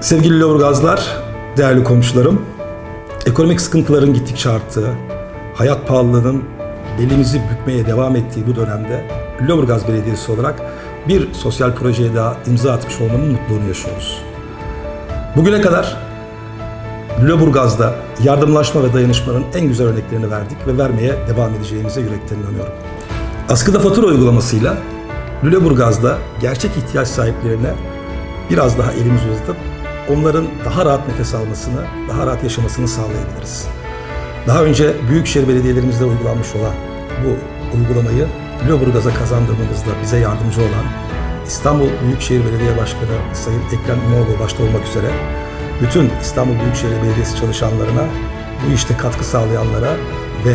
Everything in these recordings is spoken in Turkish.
Sevgili Lüleburgazlar, değerli komşularım, ekonomik sıkıntıların gittikçe arttığı, hayat pahalılığının belimizi bükmeye devam ettiği bu dönemde Lüleburgaz Belediyesi olarak bir sosyal projeye daha imza atmış olmanın mutluluğunu yaşıyoruz. Bugüne kadar Lüleburgaz'da yardımlaşma ve dayanışmanın en güzel örneklerini verdik ve vermeye devam edeceğimize yürekten inanıyorum. Askıda fatura uygulamasıyla Lüleburgaz'da gerçek ihtiyaç sahiplerine biraz daha elimizi uzatıp onların daha rahat nefes almasını, daha rahat yaşamasını sağlayabiliriz. Daha önce büyükşehir belediyelerimizde uygulanmış olan bu uygulamayı Lüleburgaz'a kazandırmamızda bize yardımcı olan İstanbul Büyükşehir Belediye Başkanı Sayın Ekrem İmamoğlu başta olmak üzere bütün İstanbul Büyükşehir Belediyesi çalışanlarına, bu işte katkı sağlayanlara ve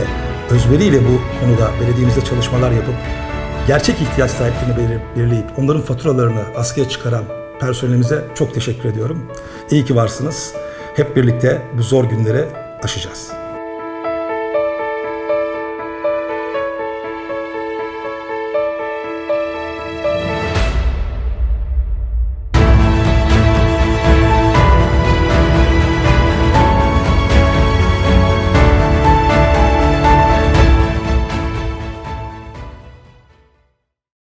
özveriyle bu konuda belediyemizde çalışmalar yapıp gerçek ihtiyaç sahiplerini belir- belirleyip onların faturalarını askıya çıkaran personelimize çok teşekkür ediyorum. İyi ki varsınız. Hep birlikte bu zor günleri aşacağız.